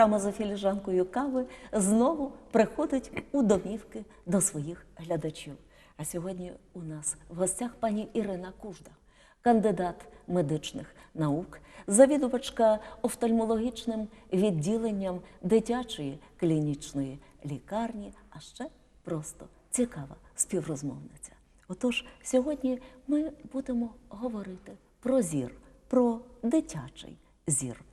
Програма за філіжанкою кави знову приходить у домівки до своїх глядачів. А сьогодні у нас в гостях пані Ірина Кужда, кандидат медичних наук, завідувачка офтальмологічним відділенням дитячої клінічної лікарні, а ще просто цікава співрозмовниця. Отож, сьогодні ми будемо говорити про зір, про дитячий зір.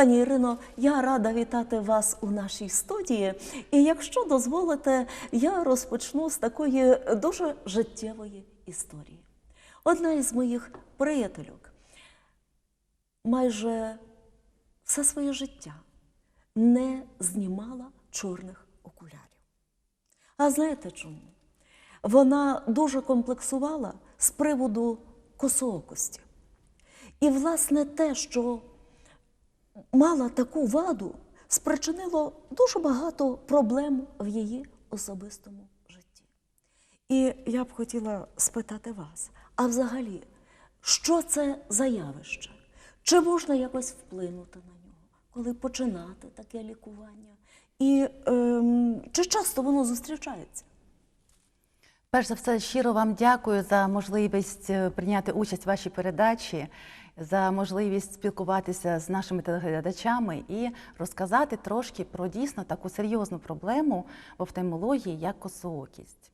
Пані Ірино, я рада вітати вас у нашій студії. І якщо дозволите, я розпочну з такої дуже життєвої історії. Одна із моїх приятельок майже все своє життя не знімала чорних окулярів. А знаєте чому? Вона дуже комплексувала з приводу косоокості. І, власне, те, що мала таку ваду, спричинило дуже багато проблем в її особистому житті. І я б хотіла спитати вас: а взагалі, що це за явище? Чи можна якось вплинути на нього, коли починати таке лікування? І ем, чи часто воно зустрічається? Перш за все, щиро вам дякую за можливість е, прийняти участь в вашій передачі, за можливість спілкуватися з нашими телеглядачами і розказати трошки про дійсно таку серйозну проблему в офтальмології, як косоокість.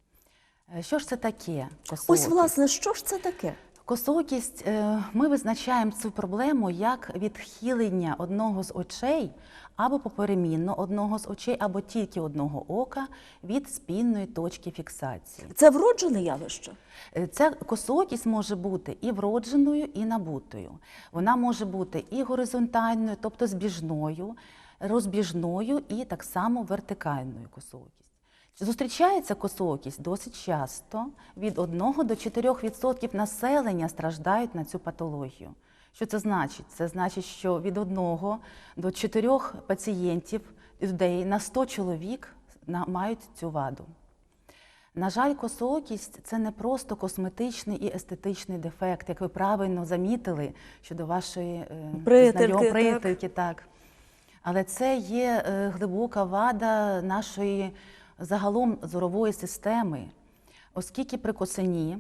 Е, Що ж це таке? Косоокість? Ось, власне, що ж це таке? Косоокість е, ми визначаємо цю проблему як відхилення одного з очей або поперемінно одного з очей, або тільки одного ока від спільної точки фіксації. Це вроджене явище? Е, Ця косоокість може бути і вродженою, і набутою. Вона може бути і горизонтальною, тобто збіжною, розбіжною, і так само вертикальною косоокість. Зустрічається косоокість досить часто. Від 1 до 4% населення страждають на цю патологію. Що це значить? Це значить, що від 1 до 4 пацієнтів людей на 100 чоловік мають цю ваду. На жаль, косоокість це не просто косметичний і естетичний дефект, як ви правильно замітили щодо вашої е, Приятельки, так. так. Але це є е, глибока вада нашої загалом зорової системи, оскільки при косині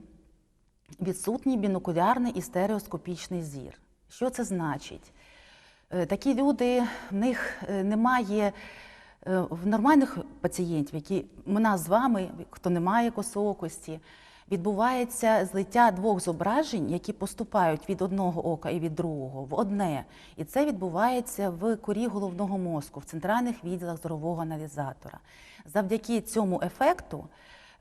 відсутній бінокулярний і стереоскопічний зір. Що це значить? Е, Такі люди, в них е, немає е, в нормальних пацієнтів, які у нас з вами, хто не має косоокості, відбувається злиття двох зображень, які поступають від одного ока і від другого в одне. І це відбувається в корі головного мозку, в центральних відділах зорового аналізатора. Завдяки цьому ефекту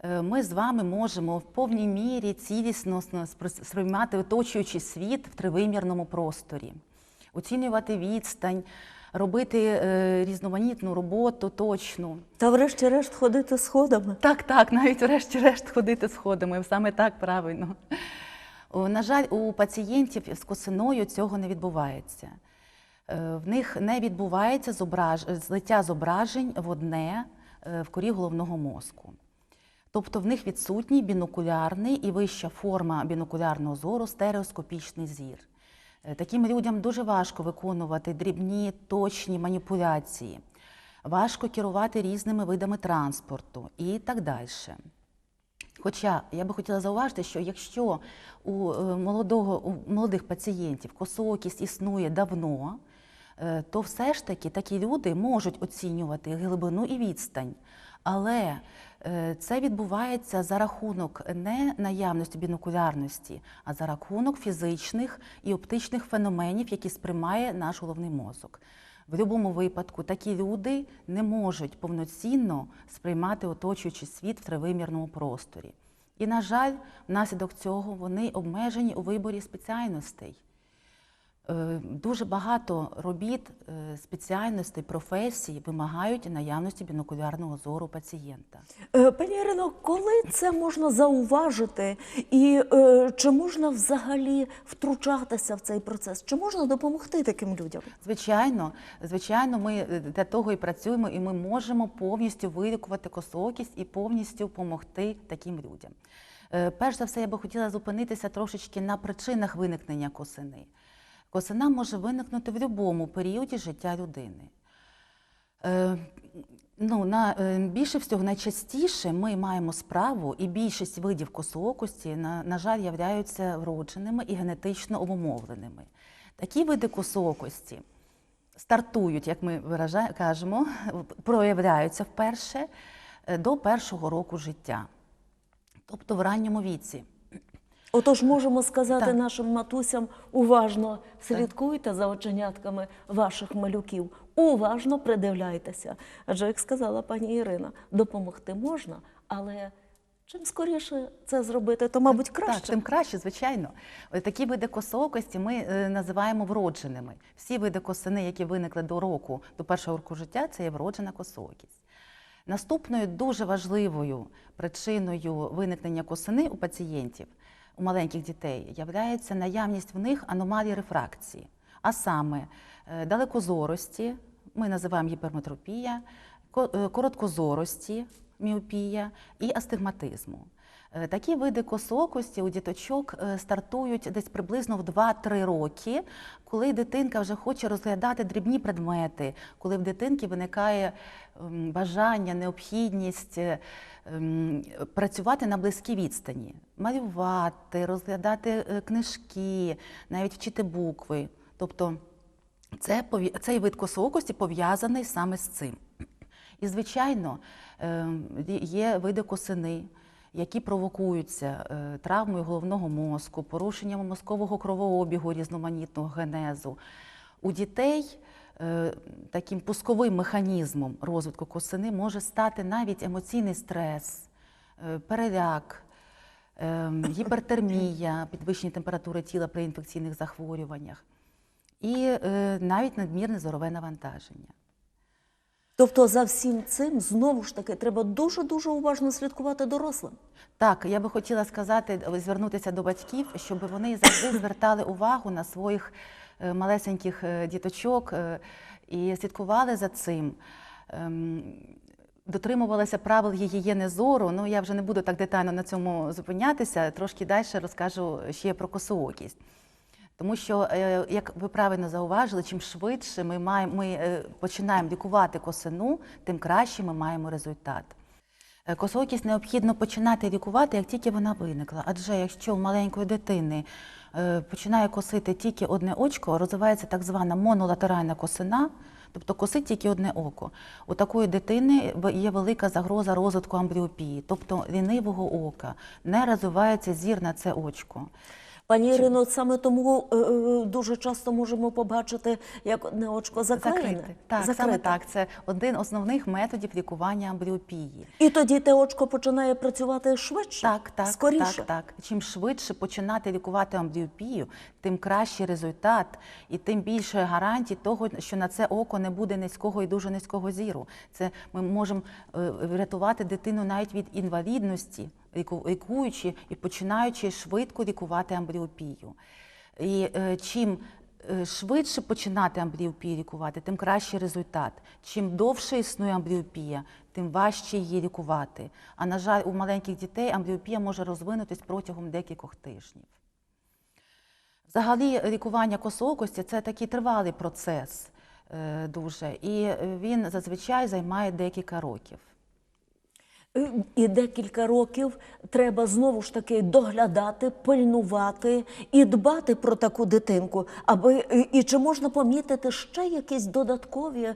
е, ми з вами можемо в повній мірі цілісно спри- сприймати оточуючий світ в тривимірному просторі, оцінювати відстань, робити е, різноманітну роботу точну. Та врешті-решт ходити сходами. Так, так, навіть врешті-решт ходити сходами, саме так правильно. На жаль, у пацієнтів з косиною цього не відбувається. Е, В них не відбувається зображ... злиття зображень в одне е, в корі головного мозку. Тобто в них відсутній бінокулярний і вища форма бінокулярного зору стереоскопічний зір. Е, Таким людям дуже важко виконувати дрібні точні маніпуляції, важко керувати різними видами транспорту і так далі. Хоча я би хотіла зауважити, що якщо у е, молодого, у молодих пацієнтів косоокість існує давно, е, то все ж таки такі люди можуть оцінювати глибину і відстань. Але це відбувається за рахунок не наявності бінокулярності, а за рахунок фізичних і оптичних феноменів, які сприймає наш головний мозок. В будь-якому випадку такі люди не можуть повноцінно сприймати оточуючий світ в тривимірному просторі. І, на жаль, внаслідок цього вони обмежені у виборі спеціальностей. Е, Дуже багато робіт, е, спеціальностей, професій вимагають наявності бінокулярного зору пацієнта. Е, Пані Ірино, коли це можна зауважити, і чи можна взагалі втручатися в цей процес? Чи можна допомогти таким людям? Звичайно, звичайно, ми для того і працюємо, і ми можемо повністю вилікувати косоокість і повністю допомогти таким людям. Перш за все, я би хотіла зупинитися трошечки на причинах виникнення косини. Косина може виникнути в будь-якому періоді життя людини. Е, Ну, на, е, більше всього, найчастіше ми маємо справу, і більшість видів косоокості, на, на жаль, являються вродженими і генетично обумовленими. Такі види косоокості стартують, як ми виража- кажемо, проявляються вперше е, до першого року життя, тобто в ранньому віці. Отож, можемо сказати Так. нашим матусям уважно слідкуйте за оченятками ваших малюків, уважно придивляйтеся. Адже, як сказала пані Ірина, допомогти можна, але чим скоріше це зробити, то, мабуть, краще. Так, тим краще, звичайно. Такі види косоокості ми е, називаємо вродженими. Всі види косини, які виникли до року, до першого року життя, це є вроджена косоокість. Наступною дуже важливою причиною виникнення косини у пацієнтів, у маленьких дітей, являється наявність в них аномалій рефракції, а саме е, далекозорості, ми називаємо гіперметропія, е, короткозорості, міопія і астигматизму. Е, Такі види косоокості у діточок е, стартують десь приблизно в 2-3 роки, коли дитинка вже хоче розглядати дрібні предмети, коли в дитинки виникає ем, бажання, необхідність е, ем, працювати на близькій відстані, малювати, розглядати книжки, навіть вчити букви. Тобто це, цей вид косоокості пов'язаний саме з цим. І, звичайно, е, є види косини, які провокуються е, травмою головного мозку, порушенням мозкового кровообігу різноманітного генезу. У дітей е, таким пусковим механізмом розвитку косини може стати навіть емоційний стрес, е, переляк, гіпертермія, підвищення температури тіла при інфекційних захворюваннях і навіть надмірне зорове навантаження. Тобто за всім цим знову ж таки треба дуже-дуже уважно слідкувати дорослим. Так, я би хотіла сказати, звернутися до батьків, щоб вони завжди звертали увагу на своїх е, малесеньких е, діточок е, і слідкували за цим. Ем, Дотримувалися правил гігієни зору. Ну я вже не буду так детально на цьому зупинятися. Трошки далі розкажу ще про косоокість. Тому що, е, як ви правильно зауважили, чим швидше ми, маємо, ми е, починаємо лікувати косину, тим краще ми маємо результат. Е, Косоокість необхідно починати лікувати, як тільки вона виникла. Адже якщо у маленької дитини починає косити тільки одне очко, розвивається так звана монолатеральна косина, тобто косить тільки одне око. У такої дитини є велика загроза розвитку амбліопії, тобто лінивого ока, не розвивається зір на це очко. Пані Ірино, от саме тому е, е, дуже часто можемо побачити, як одне очко заклеєне. Закрити. Так, саме так. Це один з основних методів лікування амбліопії. І тоді те очко починає працювати швидше, Так, так, скоріше. так, так. Чим швидше починати лікувати амбліопію, тим кращий результат і тим більше гарантій того, що на це око не буде низького і дуже низького зіру. Це ми можемо е, врятувати дитину навіть від інвалідності, лікуючи і починаючи швидко лікувати амбліопію. І е, чим е, швидше починати амбліопію лікувати, тим кращий результат. Чим довше існує амбліопія, тим важче її лікувати. А на жаль, у маленьких дітей амбліопія може розвинутись протягом декількох тижнів. Взагалі, лікування косоокості це такий тривалий процес е, дуже, і він зазвичай займає декілька років. Е, І декілька років треба знову ж таки доглядати, пильнувати і дбати про таку дитинку. Аби і- і чи можна помітити ще якісь додаткові, е,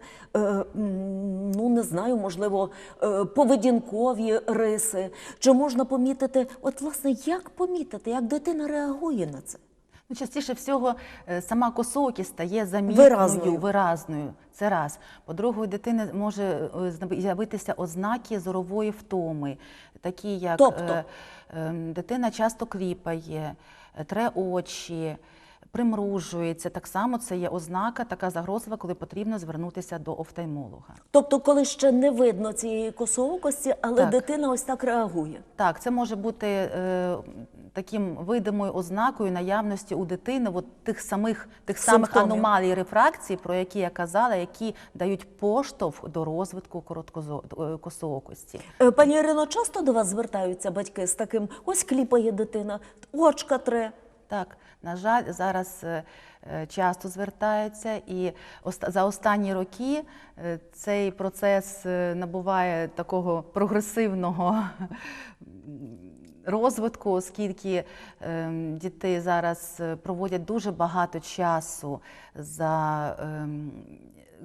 ну не знаю, можливо, е, поведінкові риси? Чи можна помітити, от власне, як помітити, як дитина реагує на це? Ну, частіше всього, е, сама косоки стає замітною, Виразною. виразною. Це раз. По-друге, у дитини може е, з'явитися ознаки зорової втоми, такі як Тобто? е, е, дитина часто кліпає, тре очі, примружується. Так само це є ознака, така загрозова, коли потрібно звернутися до офтальмолога. Тобто, коли ще не видно цієї косоокості, але Так. дитина ось так реагує. Так, це може бути е, таким видимою ознакою наявності у дитини от тих самих тих самих аномалій рефракції, про які я казала, які дають поштовх до розвитку короткозо- е. Е, Пані Ірино, часто до вас звертаються батьки з таким: ось кліпає дитина, очка тре. Так, на жаль, зараз е, е, часто звертаються, і за останні роки е, цей процес набуває такого прогресивного розвитку, оскільки ем, діти зараз проводять дуже багато часу за ем,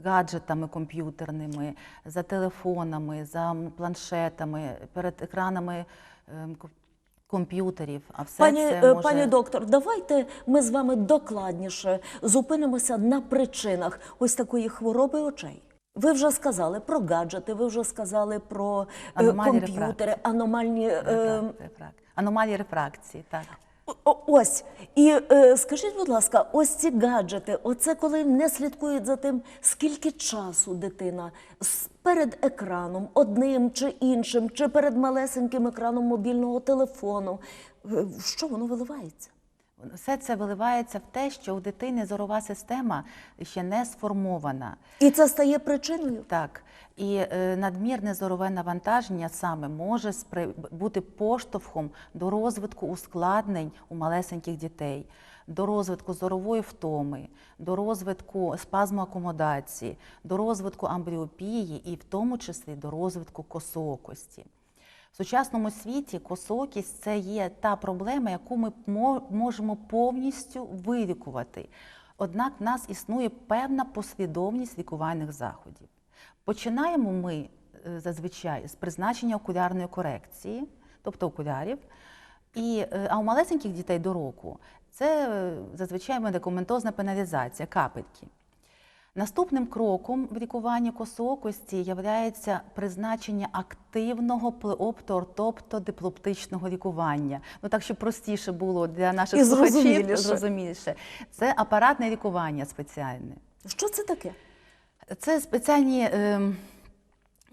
гаджетами комп'ютерними, за телефонами, за планшетами, перед екранами ем, ко- комп'ютерів. А все Пані, це е, може... пані доктор, давайте ми з вами докладніше зупинимося на причинах ось такої хвороби очей. Ви вже сказали про гаджети, ви вже сказали про е, Аномалії комп'ютери, рефракції. аномальні. е, Рефрак- Аномалії рефракції, так. Ось і скажіть, будь ласка, ось ці гаджети, оце коли не слідкують за тим, скільки часу дитина перед екраном, одним чи іншим, чи перед малесеньким екраном мобільного телефону. В Що воно виливається? Все це виливається в те, що у дитини зорова система ще не сформована. І це стає причиною. Так, і е, надмірне зорове навантаження саме може бути поштовхом до розвитку ускладнень у малесеньких дітей, до розвитку зорової втоми, до розвитку спазму акомодації, до розвитку амбліопії і в тому числі до розвитку косоокості. В сучасному світі косокість це є та проблема, яку ми можемо повністю вилікувати. Однак в нас існує певна послідовність лікувальних заходів. Починаємо ми е, зазвичай з призначення окулярної корекції, тобто окулярів. І, е, а у малесеньких дітей до року це е, зазвичай медикаментозна пеналізація, капельки. Наступним кроком в лікуванні косоокості є призначення активного плеоптоортоптодиплоптичного лікування. Ну так, щоб простіше було для наших І слухачів, зрозуміліше. Це апаратне лікування спеціальне. Що це таке? Це спеціальні ем,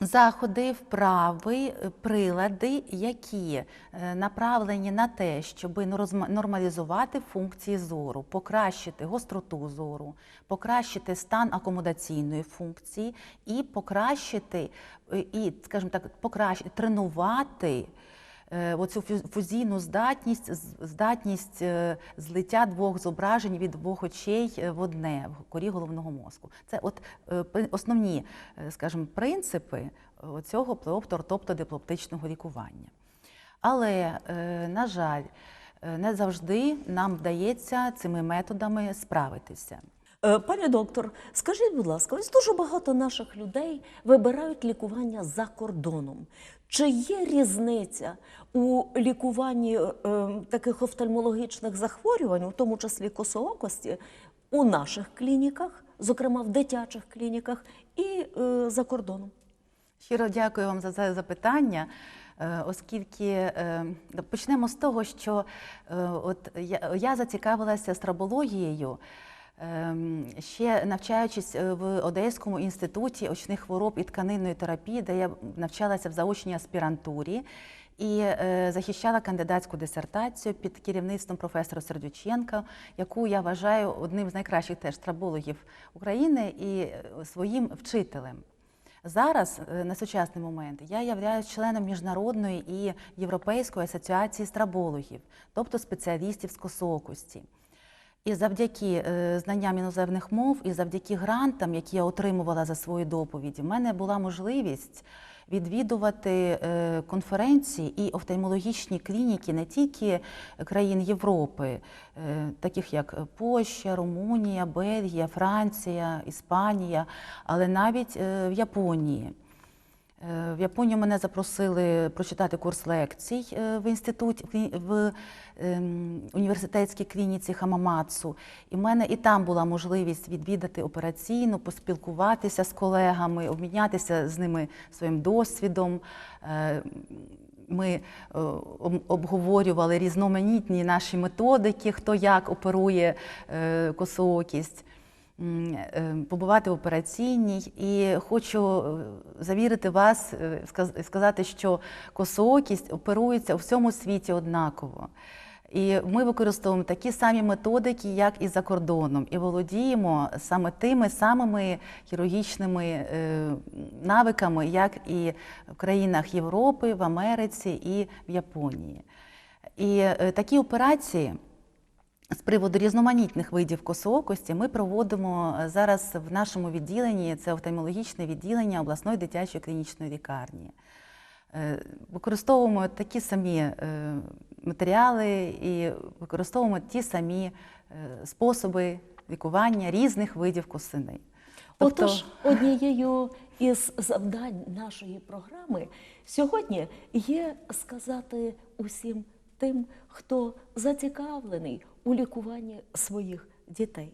заходи, вправи, е, прилади, які е, направлені на те, щоб нормалізувати функції зору, покращити гостроту зору, покращити стан акомодаційної функції і покращити, е, і, скажімо так, покращити, тренувати оцю фю- фузійну здатність, здатність е, злиття двох зображень від двох очей е, в одне в корі головного мозку. Це от е, основні, е, скажімо, принципи е, цього плеоптор-тобто-диплоптичного лікування. Але, е, на жаль, е, не завжди нам вдається цими методами справитися. Е, Пані доктор, скажіть, будь ласка, ось дуже багато наших людей вибирають лікування за кордоном. Чи є різниця у лікуванні е, таких офтальмологічних захворювань, у тому числі косоокості, у наших клініках, зокрема в дитячих клініках, і е, за кордоном? Щиро дякую вам за це запитання. е, Оскільки е, почнемо з того, що от я, зацікавилася страбологією ем, ще навчаючись е, в Одеському інституті очних хвороб і тканинної терапії, де я навчалася в заочній аспірантурі і е, захищала кандидатську дисертацію під керівництвом професора Сердюченка, яку я вважаю одним з найкращих теж страбологів України і е, своїм вчителем. Зараз, на сучасний момент, я являюсь членом міжнародної і Європейської асоціації страбологів, тобто спеціалістів з косоокості. І завдяки е, знанням іноземних мов, і завдяки грантам, які я отримувала за свої доповіді, в мене була можливість відвідувати е, конференції і офтальмологічні клініки не тільки країн Європи, е, таких як Польща, Румунія, Бельгія, Франція, Іспанія, але навіть в Японії. Е, В Японію мене запросили прочитати курс лекцій е, в інституті в ем, університетській клініці Хамамацу. І в мене і там була можливість відвідати операційну, поспілкуватися з колегами, обмінятися з ними своїм досвідом. Е, Ми обговорювали різноманітні наші методики, хто як оперує косоокість побувати в операційній. І хочу е, завірити вас, е, сказати, що косоокість оперується у всьому світі однаково. І ми використовуємо такі самі методики, як і за кордоном, і володіємо саме тими самими хірургічними е, навиками, як і в країнах Європи, в Америці і в Японії. І е, такі операції з приводу різноманітних видів косоокості ми проводимо е, зараз в нашому відділенні це офтальмологічне відділення обласної дитячої клінічної лікарні. Е, Використовуємо такі самі е, матеріали і використовуємо ті самі способи лікування різних видів косини. Тобто Отож, однією із завдань нашої програми сьогодні є сказати усім тим, хто зацікавлений у лікуванні своїх дітей.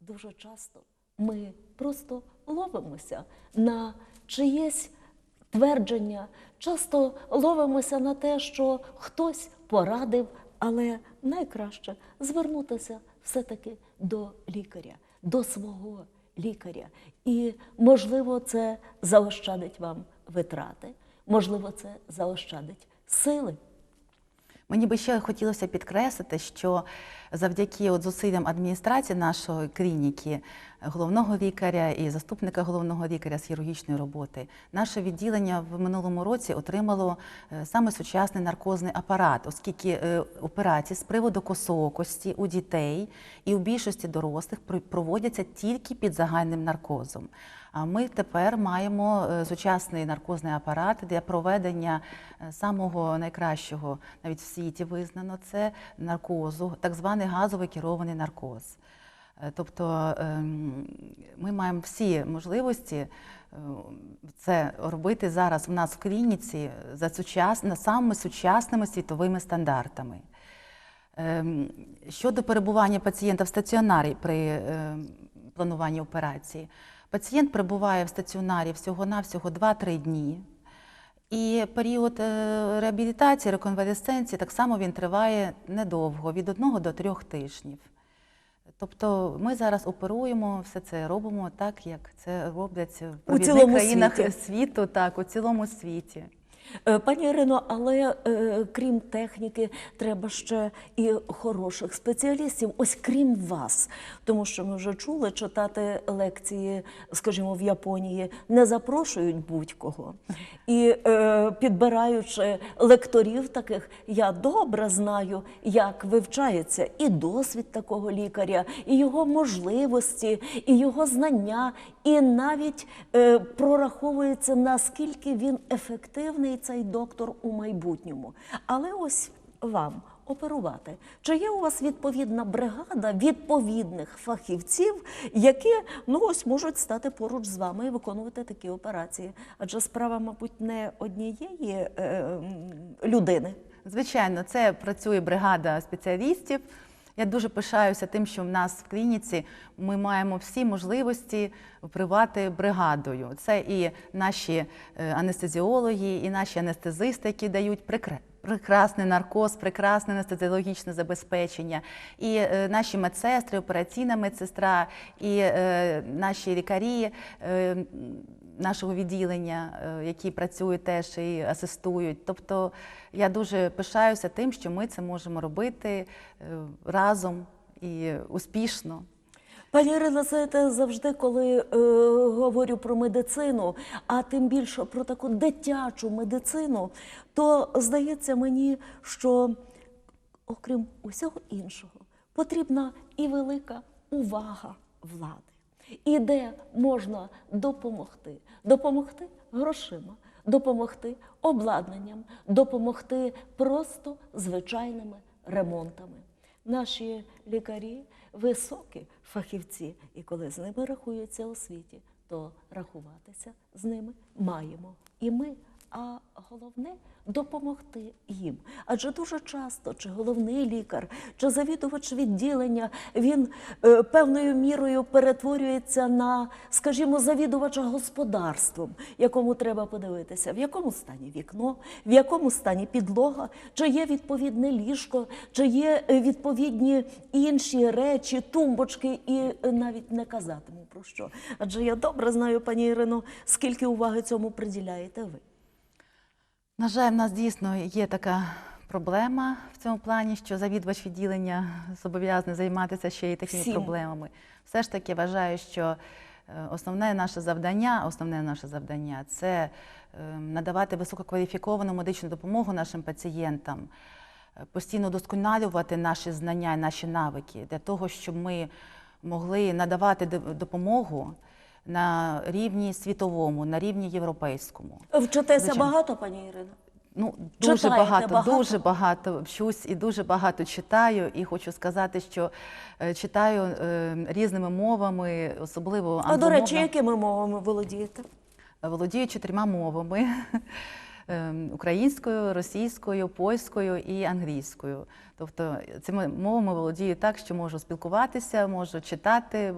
Дуже часто ми просто ловимося на чиєсь твердження, часто ловимося на те, що хтось порадив, але найкраще звернутися все-таки до лікаря, до свого лікаря. І, можливо, це заощадить вам витрати, можливо, це заощадить сили. Мені би ще хотілося підкреслити, що завдяки от зусиллям адміністрації нашої клініки, головного лікаря і заступника головного лікаря з хірургічної роботи, наше відділення в минулому році отримало е, саме сучасний наркозний апарат, оскільки е, операції з приводу косоокості у дітей і у більшості дорослих проводяться тільки під загальним наркозом. А ми тепер маємо е, сучасний наркозний апарат для проведення е, самого найкращого, навіть в світі визнано це наркозу, так званий газовий керований наркоз. Е, Тобто ем, ми маємо всі можливості це робити зараз в нас в клініці за сучасно, самими сучасними світовими стандартами. Ем, Щодо перебування пацієнта в стаціонарі при е, плануванні операції, пацієнт перебуває в стаціонарі всього-навсього 2-3 дні. І період е, реабілітації, реконвалесценції так само він триває недовго, від 1 до 3 тижнів. Тобто ми зараз оперуємо, все це робимо так, як це роблять в провідних країнах світу, так, у цілому світі. Е, Пані Ірино, але е, крім техніки, треба ще і хороших спеціалістів, ось крім вас. Тому що ми вже чули читати лекції, скажімо, в Японії не запрошують будь-кого. І е, підбираючи лекторів таких, я добре знаю, як вивчається і досвід такого лікаря, і його можливості, і його знання, і навіть е, прораховується, наскільки він ефективний, цей доктор у майбутньому. Але ось вам оперувати. Чи є у вас відповідна бригада відповідних фахівців, які ну ось можуть стати поруч з вами і виконувати такі операції? Адже справа, мабуть, не однієї е, людини. Звичайно, це працює бригада спеціалістів. Я дуже пишаюся тим, що в нас в клініці ми маємо всі можливості впливати бригадою. Це і наші е, анестезіологи, і наші анестезисти, які дають прекра- прекрасний наркоз, прекрасне анестезіологічне забезпечення, і е, наші медсестри, операційна медсестра, і е, наші лікарі. е, Нашого відділення, е, які працюють теж і асистують. Тобто я дуже пишаюся тим, що ми це можемо робити е, разом і успішно. Пані Ірина, знаєте, завжди, коли е, говорю про медицину, а тим більше про таку дитячу медицину, то здається мені, що окрім усього іншого, потрібна і велика увага влади. І де можна допомогти? Допомогти грошима, допомогти обладнанням, допомогти просто звичайними ремонтами. Наші лікарі високі фахівці, і коли з ними рахуються у світі, то рахуватися з ними маємо і ми. А головне допомогти їм. Адже дуже часто чи головний лікар, чи завідувач відділення він е, певною мірою перетворюється на, скажімо, завідувача господарством, якому треба подивитися, в якому стані вікно, в якому стані підлога, чи є відповідне ліжко, чи є е, відповідні інші речі, тумбочки, і е, навіть не казатиму про що. Адже я добре знаю, пані Ірино, скільки уваги цьому приділяєте ви. На жаль, в нас дійсно є така проблема в цьому плані, що завідувач відділення зобов'язаний займатися ще й такими Всім. проблемами. Все ж таки вважаю, що е, основне наше завдання, основне наше завдання це е, надавати висококваліфіковану медичну допомогу нашим пацієнтам. постійно досконалювати наші знання і наші навики для того, щоб ми могли надавати допомогу на рівні світовому, на рівні європейському. Вчитеся Звичайно. багато, пані Ірино? Ну, дуже Читаєте багато, багато? дуже багато вчусь і дуже багато читаю. І хочу сказати, що е, читаю е, різними мовами, особливо А до речі, якими мовами володієте? володію чотирма мовами: Ем, українською, російською, польською і англійською. Тобто цими мовами володію так, що можу спілкуватися, можу читати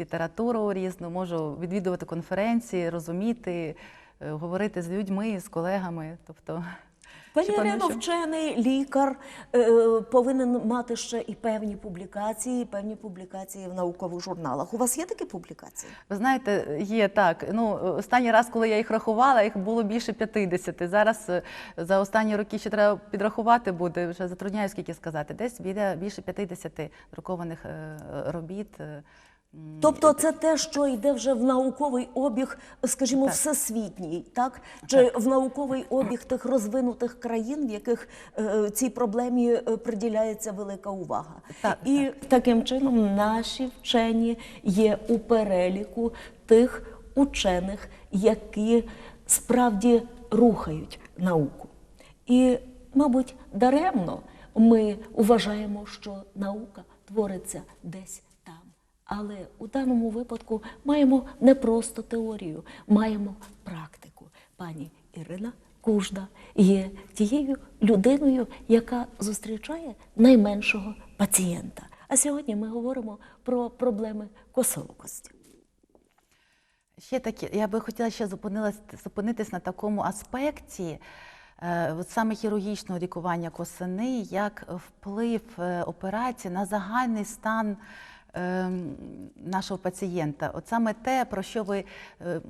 літературу різну, можу відвідувати конференції, розуміти, е, говорити з людьми, з колегами. Тобто, Пані Ірино, вчений лікар е, повинен мати ще і певні публікації, певні публікації в наукових журналах. У вас є такі публікації? Ви знаєте, є так. Ну, останній раз, коли я їх рахувала, їх було більше 50. Зараз е, за останні роки ще треба підрахувати буде, вже затрудняю скільки сказати. Десь біля більше 50 друкованих е, робіт. Тобто це те, що йде вже в науковий обіг, скажімо, Так. всесвітній, так? Чи в науковий обіг тих розвинутих країн, в яких е, цій проблемі е, приділяється велика увага. Так, І таким чином наші вчені є у переліку тих учених, які справді рухають науку. І, мабуть, даремно ми вважаємо, що наука твориться десь. Але у даному випадку маємо не просто теорію, маємо практику. Пані Ірина Кужда є тією людиною, яка зустрічає найменшого пацієнта. А сьогодні ми говоримо про проблеми косоокості. Ще такі, я би хотіла ще зупинитись на такому аспекті. е, саме хірургічного лікування косини, як вплив е, операції на загальний стан нашого пацієнта. От саме те, про що ви е,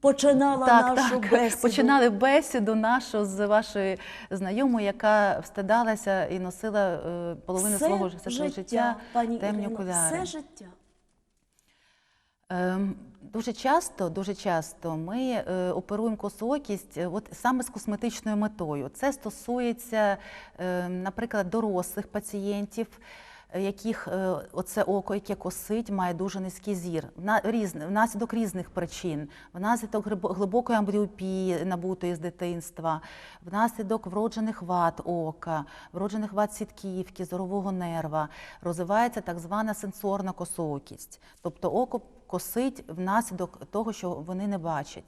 Починала так, нашу так, бесіду. починали бесіду нашу з вашою знайомою, яка встидалася і носила е, половину Все свого ж- свого життя пані темні Ірино, окуляри. все життя. Ем, Дуже часто, дуже часто ми е, оперуємо косоокість от саме з косметичною метою. Це стосується, е, наприклад, дорослих пацієнтів, е, яких е, оце око, яке косить, має дуже низький зір. Вна- різне- Внаслідок різних причин, внаслідок глибо- глибокої амбліопії, набутої з дитинства, внаслідок вроджених вад ока, вроджених вад сітківки, зорового нерва, розвивається так звана сенсорна косоокість. Тобто око косить внаслідок того, що вони не бачать.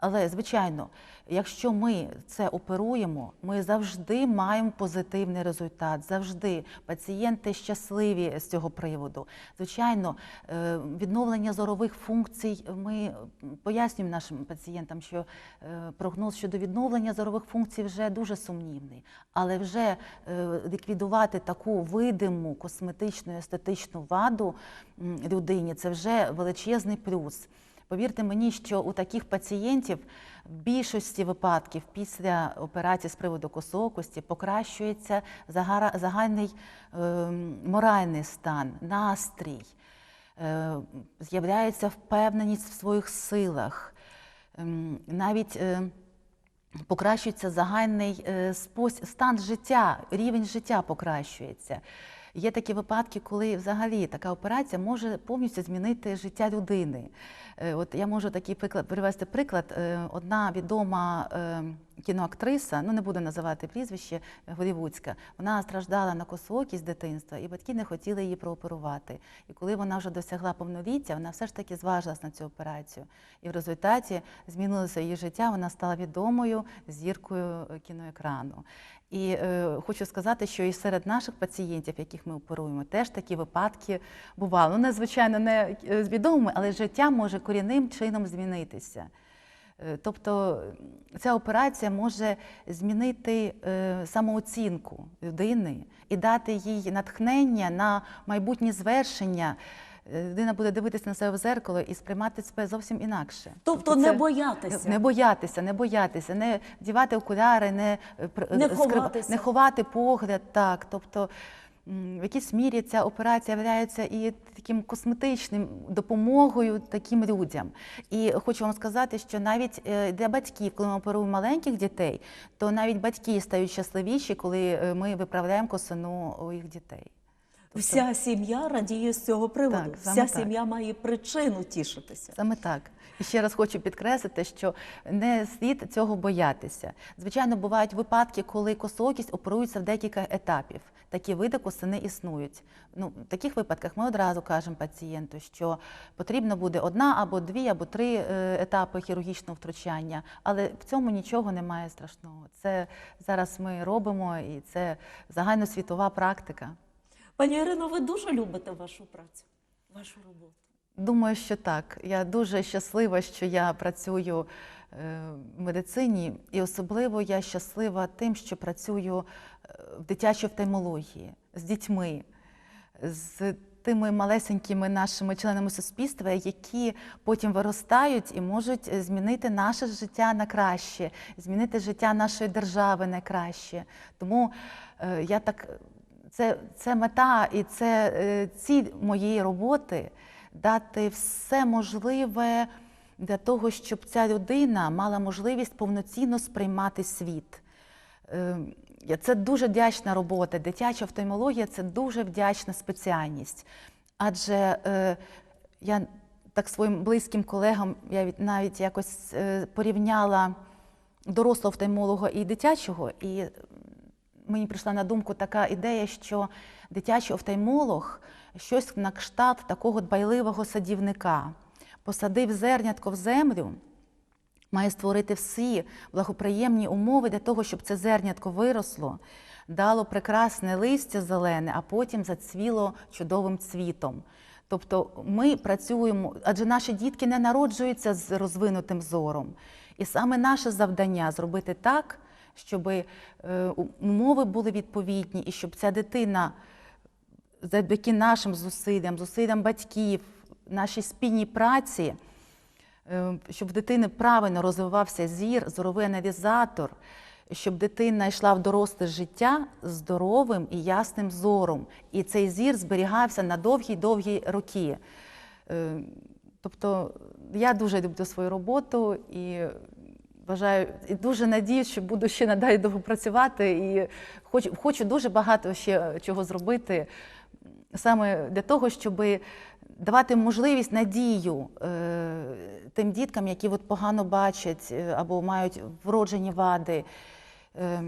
Але, звичайно, якщо ми це оперуємо, ми завжди маємо позитивний результат. Завжди пацієнти щасливі з цього приводу. Звичайно, е, відновлення зорових функцій ми пояснюємо нашим пацієнтам, що е, прогноз щодо відновлення зорових функцій вже дуже сумнівний. Але вже е, ліквідувати таку видиму косметичну естетичну ваду людині це вже величезний плюс. Повірте мені, що у таких пацієнтів в більшості випадків після операції з приводу косоокості покращується загальний е, моральний стан, настрій, е, з'являється впевненість в своїх силах, Ем, навіть е, покращується загальний е, стан життя, рівень життя покращується. Є такі випадки, коли взагалі така операція може повністю змінити життя людини. Е, От я можу такий приклад привести приклад. Е, Одна відома е, кіноактриса, ну не буду називати прізвище, е, голівудська, вона страждала на косоокість з дитинства, і батьки не хотіли її прооперувати. І коли вона вже досягла повноліття, вона все ж таки зважилась на цю операцію. І в результаті змінилося її життя, вона стала відомою зіркою е, кіноекрану. І е, хочу сказати, що і серед наших пацієнтів, яких ми оперуємо, теж такі випадки бували. Ну, не е, з відомими, але життя може корінним чином змінитися. Е, Тобто ця операція може змінити е, самооцінку людини і дати їй натхнення на майбутні звершення. Е, Людина буде дивитися на себе в зеркало і сприймати себе зовсім інакше. Тобто не боятися. Не боятися, не боятися, не вдівати окуляри, не, Не скрив- ховатися. не ховати погляд. Так, тобто в якійсь мірі ця операція являється і таким косметичним допомогою таким людям. І хочу вам сказати, що навіть е, для батьків, коли ми оперуємо маленьких дітей, то навіть батьки стають щасливіші, коли е, ми виправляємо косину у їх дітей. Вся сім'я радіє з цього приводу. Так, Вся так. сім'я має причину тішитися. Саме так. І ще раз хочу підкреслити, що не слід цього боятися. Звичайно, бувають випадки, коли косоокість оперується в декілька етапів. Такі види косини існують. Ну, в таких випадках ми одразу кажемо пацієнту, що потрібно буде одна або дві, або три е, етапи хірургічного втручання, але в цьому нічого немає страшного. Це зараз ми робимо, і це загальносвітова практика. Пані Ірино, ви дуже любите вашу працю, вашу роботу. Думаю, що так. Я дуже щаслива, що я працюю е, в медицині, і особливо я щаслива тим, що працюю е, в дитячій офтальмології з дітьми, з тими малесенькими нашими членами суспільства, які потім виростають і можуть змінити наше життя на краще, змінити життя нашої держави на краще. Тому е, я так це, це мета і це е, ціль моєї роботи дати все можливе для того, щоб ця людина мала можливість повноцінно сприймати світ. Е, Це дуже вдячна робота. Дитяча офтальмологія це дуже вдячна спеціальність. Адже е, я так своїм близьким колегам я навіть якось е, порівняла дорослого офтальмолога і дитячого, і мені прийшла на думку така ідея, що дитячий офтальмолог щось на кшталт такого дбайливого садівника. Посадив зернятко в землю, має створити всі благоприємні умови для того, щоб це зернятко виросло, дало прекрасне листя зелене, а потім зацвіло чудовим цвітом. Тобто ми працюємо, адже наші дітки не народжуються з розвинутим зором. І саме наше завдання зробити так, щоб е, умови були відповідні, і щоб ця дитина завдяки нашим зусиллям, зусиллям батьків, нашій спільній праці, е, щоб в дитини правильно розвивався зір, зоровий аналізатор, щоб дитина йшла в доросле життя здоровим і ясним зором. І цей зір зберігався на довгі-довгі роки. Е, Тобто я дуже люблю свою роботу і вважаю, і дуже надію, що буду ще надалі довго працювати і хочу, хочу дуже багато ще чого зробити саме для того, щоб давати можливість надію е, тим діткам, які от погано бачать е, або мають вроджені вади. Е,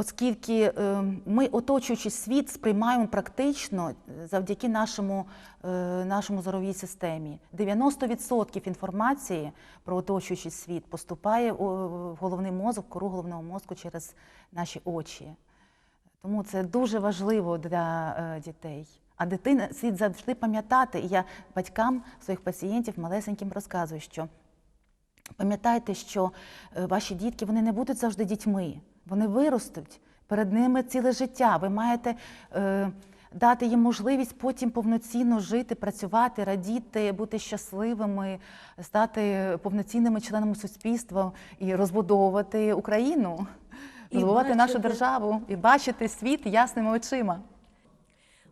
Оскільки е, ми оточуючий світ сприймаємо практично завдяки нашому, е, нашому зоровій системі. 90% інформації про оточуючий світ поступає в головний мозок, в кору головного мозку через наші очі. Тому це дуже важливо для е, дітей. А дитина слід завжди пам'ятати, і я батькам своїх пацієнтів малесеньким розказую, що пам'ятайте, що е, ваші дітки вони не будуть завжди дітьми, вони виростуть. Перед ними ціле життя. Ви маєте е, дати їм можливість потім повноцінно жити, працювати, радіти, бути щасливими, стати повноцінними членами суспільства і розбудовувати Україну, І розвивати нашу державу і бачити світ ясними очима.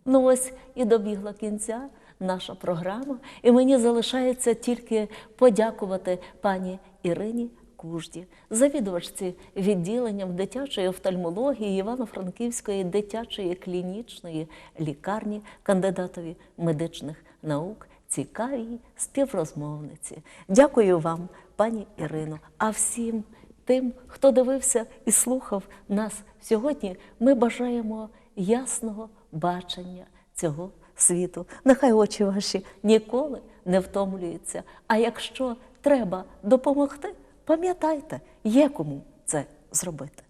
Ну ось і добігла кінця наша програма, і мені залишається тільки подякувати пані Ірині Кужді, завідувачці відділенням дитячої офтальмології Івано-Франківської дитячої клінічної лікарні, кандидатові медичних наук, цікавій співрозмовниці. Дякую вам, пані Ірино, а всім тим, хто дивився і слухав нас сьогодні, ми бажаємо ясного бачення цього світу. Нехай очі ваші ніколи не втомлюються. А якщо треба допомогти, Пам'ятайте, є кому це зробити.